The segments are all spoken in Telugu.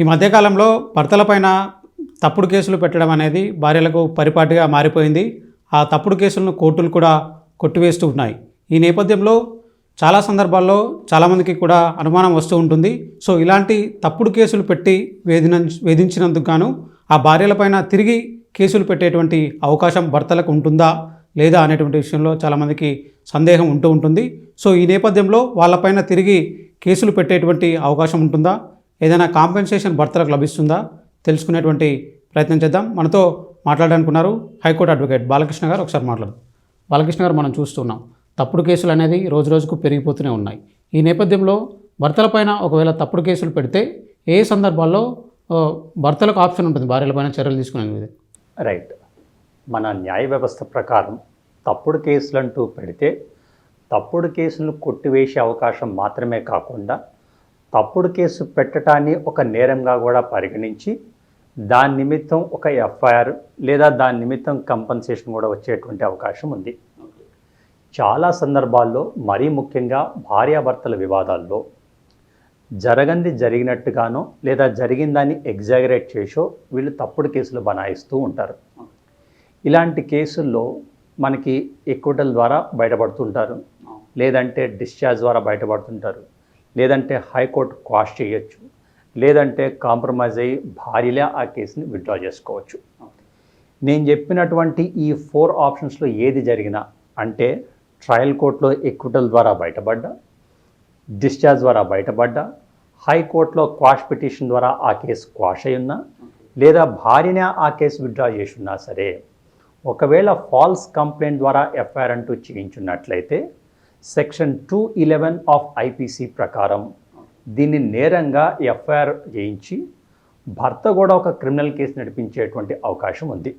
ఈ మధ్యకాలంలో భర్తలపైన తప్పుడు కేసులు పెట్టడం అనేది భార్యలకు పరిపాటిగా మారిపోయింది. ఆ తప్పుడు కేసులను కోర్టులు కూడా కొట్టివేస్తూ ఉన్నాయి. ఈ నేపథ్యంలో చాలా సందర్భాల్లో చాలామందికి కూడా అనుమానం వస్తూ ఉంటుంది. సో ఇలాంటి తప్పుడు కేసులు పెట్టి వేధిన వేధించినందుకు గాను ఆ భార్యలపైన తిరిగి కేసులు పెట్టేటువంటి అవకాశం భర్తలకు ఉంటుందా లేదా అనేటువంటి విషయంలో చాలామందికి సందేహం ఉంటూ ఉంటుంది. సో ఈ నేపథ్యంలో వాళ్ళపైన తిరిగి కేసులు పెట్టేటువంటి అవకాశం ఉంటుందా? ఏదైనా కాంపెన్సేషన్ భర్తలకు లభిస్తుందా? తెలుసుకునేటువంటి ప్రయత్నం చేద్దాం. మనతో మాట్లాడాలనుకున్నారు హైకోర్టు అడ్వకేట్ బాలకృష్ణ గారు. ఒకసారి మాట్లాడు. బాలకృష్ణ గారు మనం చూస్తున్నాం. తప్పుడు కేసులు అనేది రోజు రోజుకు పెరిగిపోతూనే ఉన్నాయి. ఈ నేపథ్యంలో భర్తలపైన ఒకవేళ తప్పుడు కేసులు పెడితే ఏ సందర్భాల్లో భర్తలకు ఆప్షన్ ఉంటుంది? భార్యలపైన చర్యలు తీసుకునేది. రైట్. మన న్యాయ వ్యవస్థ ప్రకారం తప్పుడు కేసులంటూ పెడితే తప్పుడు కేసులను కొట్టివేసే అవకాశం మాత్రమే కాకుండా తప్పుడు కేసు పెట్టడాన్ని ఒక నేరంగా కూడా పరిగణించి దాని నిమిత్తం ఒక ఎఫ్ఐఆర్ లేదా దాని నిమిత్తం కంపన్సేషన్ కూడా వచ్చేటువంటి అవకాశం ఉంది. చాలా సందర్భాల్లో మరీ ముఖ్యంగా భార్యాభర్తల వివాదాల్లో జరగంది జరిగినట్టుగానో లేదా జరిగిన దాన్ని ఎగ్జాగరేట్ చేసో వీళ్ళు తప్పుడు కేసులు బనాయిస్తూ ఉంటారు. ఇలాంటి కేసుల్లో మనకి ఎక్విటల్ ద్వారా బయటపడుతుంటారు. లేదంటే డిశ్చార్జ్ ద్వారా బయటపడుతుంటారు. లేదంటే హైకోర్టు క్వాష్ చేయొచ్చు. లేదంటే కాంప్రమైజ్ అయ్యి భార్యలే ఆ కేసుని విత్డ్రా చేసుకోవచ్చు. నేను చెప్పినటువంటి ఈ ఫోర్ ఆప్షన్స్లో ఏది జరిగినా అంటే ట్రయల్ కోర్టులో ఎక్విటల్ ద్వారా బయటపడ్డా డిశ్చార్జ్ ద్వారా బయటపడ్డా హైకోర్టులో క్వాష్ పిటిషన్ ద్వారా ఆ కేసు క్వాష్ అయి ఉన్నా లేదా భార్యనే ఆ కేసు విత్డ్రా చేసి ఉన్నా సరే ఒకవేళ ఫాల్స్ కంప్లైంట్ ద్వారా ఎఫ్ఐఆర్ అంటూ చేయించున్నట్లయితే section two eleven of IPC ప్రకారం దీన్ని నేరంగా ఎఫ్ఐఆర్ చేయించి భర్త కూడా ఒక క్రిమినల్ కేసు నడిపించేటువంటి అవకాశం ఉంది.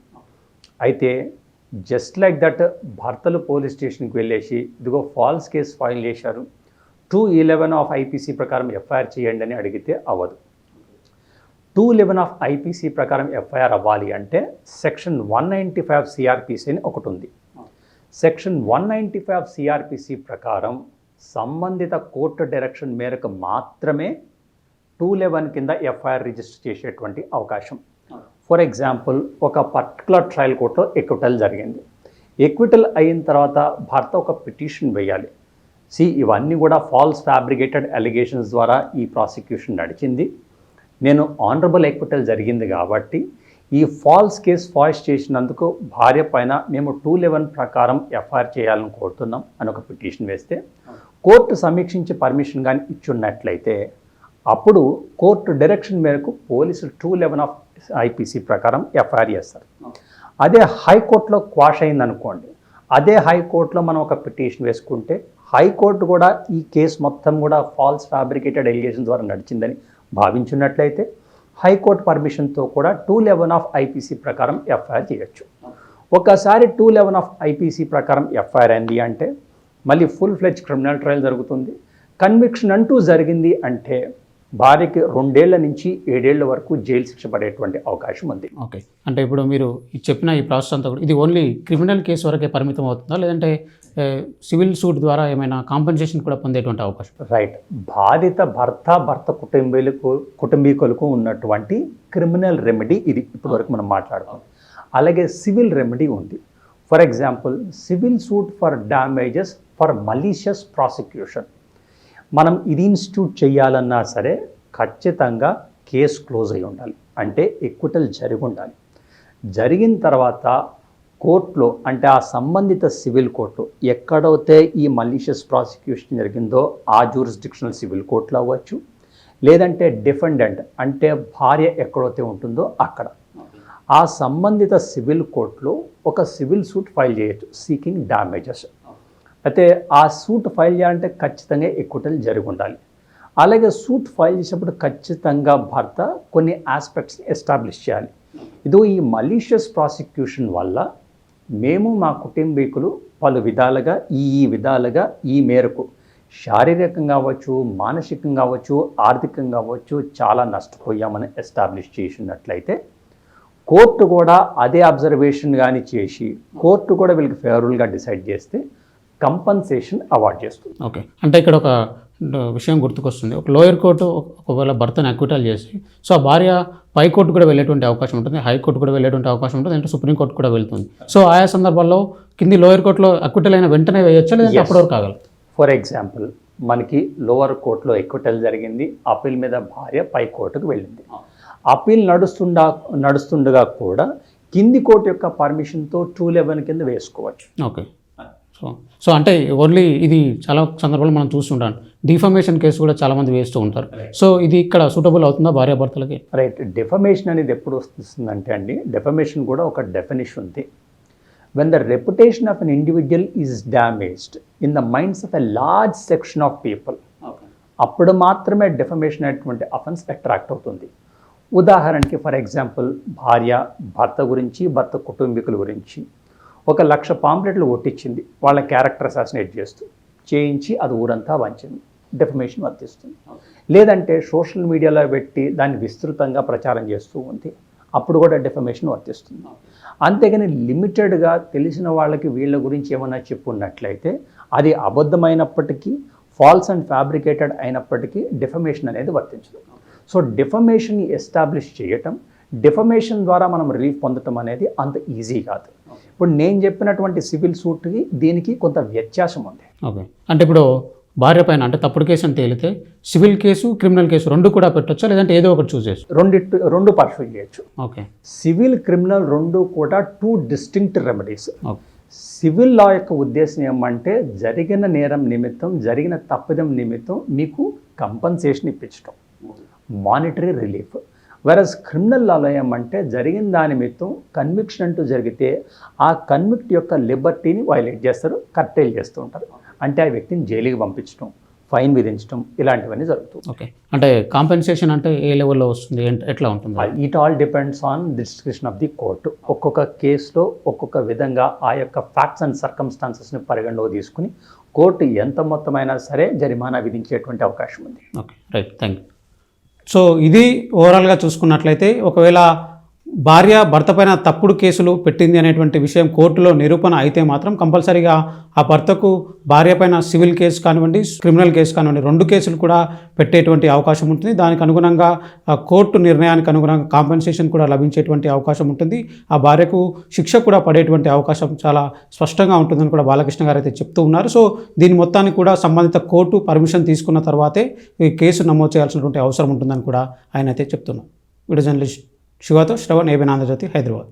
అయితే జస్ట్ లైక్ దట్ భర్తలు పోలీస్ స్టేషన్కి వెళ్ళేసి ఇదిగో ఫాల్స్ కేసు ఫైల్ చేశారు టూ ఇలెవెన్ ఆఫ్ ఐపీసీ ప్రకారం ఎఫ్ఐఆర్ చేయండి అని అడిగితే అవ్వదు. టూ లెవెన్ ఆఫ్ ఐపీసీ ప్రకారం ఎఫ్ఐఆర్ అవ్వాలి అంటే section one ninety five CRPC అని ఒకటి ఉంది. Section one ninety five CRPC ప్రకారం సంబంధిత కోర్టు డైరెక్షన్ మేరకు మాత్రమే టూ లెవెన్ కింద ఎఫ్ఐఆర్ రిజిస్టర్ చేసేటువంటి అవకాశం. ఫర్ ఎగ్జాంపుల్ ఒక పర్టికులర్ ట్రయల్ కోర్టులో ఎక్విటల్ జరిగింది. ఎక్విటల్ అయిన తర్వాత భర్త ఒక పిటిషన్ వేయాలి. సి ఇవన్నీ కూడా ఫాల్స్ ఫ్యాబ్రికేటెడ్ అలిగేషన్స్ ద్వారా ఈ ప్రాసిక్యూషన్ నడిచింది. నేను ఆనరబుల్ ఎక్విటల్ జరిగింది కాబట్టి ఈ ఫాల్స్ కేస్ ఫాయిస్ చేసినందుకు భార్య పైన మేము టూ లెవెన్ ప్రకారం ఎఫ్ఐఆర్ చేయాలని కోరుతున్నాం అని ఒక పిటిషన్ వేస్తే కోర్టు సమీక్షించి పర్మిషన్ కానీ ఇచ్చున్నట్లయితే అప్పుడు కోర్టు డైరెక్షన్ మేరకు పోలీసులు టూ లెవెన్ ఆఫ్ ఐపీసీ ప్రకారం ఎఫ్ఐఆర్ చేస్తారు. అదే హైకోర్టులో క్వాష్ అయిందనుకోండి అదే హైకోర్టులో మనం ఒక పిటిషన్ వేసుకుంటే హైకోర్టు కూడా ఈ కేసు మొత్తం కూడా ఫాల్స్ ఫ్యాబ్రికేటెడ్ ఎలిగేషన్ ద్వారా నడిచిందని భావించున్నట్లయితే హైకోర్టు పర్మిషన్తో కూడా టూ లెవెన్ ఆఫ్ ఐపీసీ ప్రకారం ఎఫ్ఐఆర్ చేయొచ్చు. ఒకసారి టూ లెవెన్ ఆఫ్ ఐపీసీ ప్రకారం ఎఫ్ఐఆర్ అయింది అంటే మళ్ళీ ఫుల్ ఫ్లెజ్ క్రిమినల్ ట్రయల్ జరుగుతుంది. కన్విక్షన్ అంటూ జరిగింది అంటే భార్యకి రెండేళ్ళ నుంచి ఏడేళ్ళ వరకు జైలు శిక్ష పడేటువంటి అవకాశం ఉంది. ఓకే. అంటే ఇప్పుడు మీరు చెప్పిన ఈ ప్రాసెస్ అంతా కూడా ఇది ఓన్లీ క్రిమినల్ కేసు వరకే పరిమితం అవుతుందా? లేదంటే సివిల్ సూట్ ద్వారా ఏమైనా కాంపెన్సేషన్ కూడా పొందేటువంటి అవకాశం రైట్ బాధిత భర్త భర్త కుటుంబీలకు కుటుంబీకులకు ఉన్నటువంటి క్రిమినల్ రెమెడీ ఇది ఇప్పటివరకు మనం మాట్లాడుతాం అలాగే సివిల్ రెమెడీ ఉంది. For example civil suit for damages for malicious prosecution మనం ఇది ఇన్స్టిట్యూట్ చేయాలన్నా సరే ఖచ్చితంగా కేసు క్లోజ్ అయి ఉండాలి. అంటే ఎక్విటల్ జరిగి ఉండాలి. జరిగిన తర్వాత కోర్టులో అంటే ఆ సంబంధిత సివిల్ కోర్టు ఎక్కడైతే ఈ మలీషియస్ ప్రాసిక్యూషన్ జరిగిందో ఆ జూరిస్డిక్షనల్ సివిల్ కోర్టులో అవ్వచ్చు లేదంటే డిఫెండెంట్ అంటే భార్య ఎక్కడైతే ఉంటుందో అక్కడ. ఆ సంబంధిత సివిల్ కోర్టులో ఒక సివిల్ సూట్ ఫైల్ చేయొచ్చు సీకింగ్ డ్యామేజెస్ అయితే ఆ సూట్ ఫైల్ చేయాలంటే ఖచ్చితంగా ఎక్విటల్ జరిగి ఉండాలి. అలాగే సూట్ ఫైల్ చేసినప్పుడు ఖచ్చితంగా భర్త కొన్ని ఆస్పెక్ట్స్ ఎస్టాబ్లిష్ చేయాలి. ఇదో ఈ మలీషియస్ ప్రాసిక్యూషన్ వల్ల మేము మా కుటుంబీకులు పలు విధాలుగా ఈ ఈ విధాలుగా ఈ మేరకు శారీరకంగా అవ్వచ్చు మానసికంగా అవ్వచ్చు ఆర్థికంగా అవ్వచ్చు చాలా నష్టపోయామని ఎస్టాబ్లిష్ చేసినట్లయితే కోర్టు కూడా అదే అబ్జర్వేషన్ కానీ చేసి కోర్టు కూడా వీళ్ళకి ఫేవరబుల్గా డిసైడ్ చేస్తే కంపన్సేషన్ అవార్డ్ చేస్తుంది. ఓకే. అంటే ఇక్కడ ఒక విషయం గుర్తుకొస్తుంది. ఒక లోయర్ కోర్టు ఒక- ఒకవేళ భర్తను అక్విటల్ చేసి సో ఆ భార్య పై కోర్టు కూడా వెళ్ళేటువంటి అవకాశం ఉంటుంది హైకోర్టు కూడా వెళ్ళేటువంటి అవకాశం ఉంటుంది అంటే సుప్రీంకోర్టు కూడా వెళ్తుంది. సో ఆయా సందర్భాల్లో కింది లోయర్ కోర్టులో అక్విటల్ అయిన వెంటనే వేయొచ్చా లేదంటే అప్పటి వరకు ఆగాలి? ఫర్ ఎగ్జాంపుల్ మనకి లోవర్ కోర్టులో ఎక్విటల్ జరిగింది అప్పీల్ మీద భార్య పై కోర్టుకు వెళ్ళింది అప్పీల్ నడుస్తుండా నడుస్తుండగా కూడా కింది కోర్టు యొక్క పర్మిషన్తో టూ లెవెన్ కింద వేసుకోవచ్చు. ఓకే. సో సో అంటే ఓన్లీ ఇది చాలా సందర్భాల్లో మనం చూస్తుంటాం. డిఫర్మేషన్ కేసు కూడా చాలామంది వేస్తూ ఉంటారు. సో ఇది ఇక్కడ సూటబుల్ అవుతుందా భార్యాభర్తలకి? రైట్ డెఫమేషన్ అనేది ఎప్పుడు వస్తుందంటే అండి డెఫమేషన్ కూడా ఒక డెఫినేషన్ ఉంది when the reputation of an individual is damaged in the minds of a large section of people అప్పుడు మాత్రమే డెఫమేషన్ అనేటువంటి అఫెన్స్ అట్రాక్ట్ అవుతుంది. ఉదాహరణకి ఫర్ ఎగ్జాంపుల్ భార్య భర్త గురించి భర్త కుటుంబీకుల గురించి. ఒక లక్ష పాంప్లెట్లు ఒట్టించింది వాళ్ళ క్యారెక్టర్ అసాసినేట్ చేస్తూ. చేయించి అది ఊరంతా వంచింది. డెఫమేషన్ వర్తిస్తుంది. లేదంటే సోషల్ మీడియాలో పెట్టి దాన్ని విస్తృతంగా ప్రచారం చేస్తూ ఉంది. అప్పుడు కూడా డెఫమేషన్ వర్తిస్తుంది. అంతేగాని లిమిటెడ్గా తెలిసిన వాళ్ళకి వీళ్ళ గురించి ఏమైనా చెప్పున్నట్లయితే అది అబద్ధమైనప్పటికీ ఫాల్స్ అండ్ ఫ్యాబ్రికేటెడ్ అయినప్పటికీ డెఫమేషన్ అనేది వర్తించదు. సో డిఫమేషన్ని ఎస్టాబ్లిష్ చేయటం డెఫమేషన్ ద్వారా మనం రిలీఫ్ పొందటం అనేది అంత ఈజీ కాదు. ఇప్పుడు నేను చెప్పినటువంటి సివిల్ సూట్కి దీనికి కొంత వ్యత్యాసం ఉంది. ఓకే. అంటే ఇప్పుడు భార్య పైన అంటే తప్పుడు కేసు అని తేలితే సివిల్ కేసు క్రిమినల్ కేసు రెండు కూడా పెట్టొచ్చా? లేదంటే ఏదో ఒకటి చూస్ చేసుకో రెండిట్టు రెండు పర్సూ చేయొచ్చు. ఓకే. సివిల్ క్రిమినల్ రెండు కూడా two distinct remedies civil law యొక్క ఉద్దేశం ఏమంటే జరిగిన నేరం నిమిత్తం జరిగిన తప్పిదం నిమిత్తం మీకు కంపన్సేషన్ ఇప్పించడం మానిటరీ రిలీఫ్ వెరస్ క్రిమినల్ లాలో ఏమంటే జరిగిన దాని నిమిత్తం కన్విక్షన్ అంటూ జరిగితే ఆ కన్విక్ట్ యొక్క లిబర్టీని వైలేట్ చేస్తారు కర్టైల్ చేస్తూ ఉంటారు. అంటే ఆ వ్యక్తిని జైలుకి పంపించడం ఫైన్ విధించడం ఇలాంటివన్నీ జరుగుతుంది ఓకే అంటే కాంపెన్సేషన్ అంటే ఏ లెవెల్లో వస్తుంది? ఎట్లా ఉంటుంది? It all depends on description of the court ఒక్కొక్క కేసులో ఒక్కొక్క విధంగా ఆ యొక్క ఫ్యాక్ట్స్ అండ్ సర్కమ్స్టాన్సెస్ని పరిగణలోకి తీసుకుని కోర్టు ఎంత మొత్తమైనా సరే జరిమానా విధించేటువంటి అవకాశం ఉంది. Okay right thank you so ఇది ఓవరాల్గా చూసుకున్నట్లయితే ఒకవేళ భార్య భర్త పైన తప్పుడు కేసులు పెట్టింది అనేటువంటి విషయం కోర్టులో నిరూపణ అయితే మాత్రం కంపల్సరీగా ఆ భర్తకు భార్య పైన సివిల్ కేసు కానివ్వండి క్రిమినల్ కేసు కానివ్వండి రెండు కేసులు కూడా పెట్టేటువంటి అవకాశం ఉంటుంది. దానికి అనుగుణంగా కోర్టు నిర్ణయానికి అనుగుణంగా కాంపెన్సేషన్ కూడా లభించేటువంటి అవకాశం ఉంటుంది. ఆ భార్యకు శిక్ష కూడా పడేటువంటి అవకాశం చాలా స్పష్టంగా ఉంటుందని కూడా బాలకృష్ణ గారు అయితే చెప్తూ ఉన్నారు. సో దీని మొత్తాన్ని కూడా సంబంధిత కోర్టు పర్మిషన్ తీసుకున్న తర్వాతే ఈ కేసు నమోదు చేయాల్సినటువంటి అవసరం ఉంటుందని కూడా ఆయన అయితే చెప్తున్నారు. Video journalist శివతో Shravan ABN Andhra Jyothi Hyderabad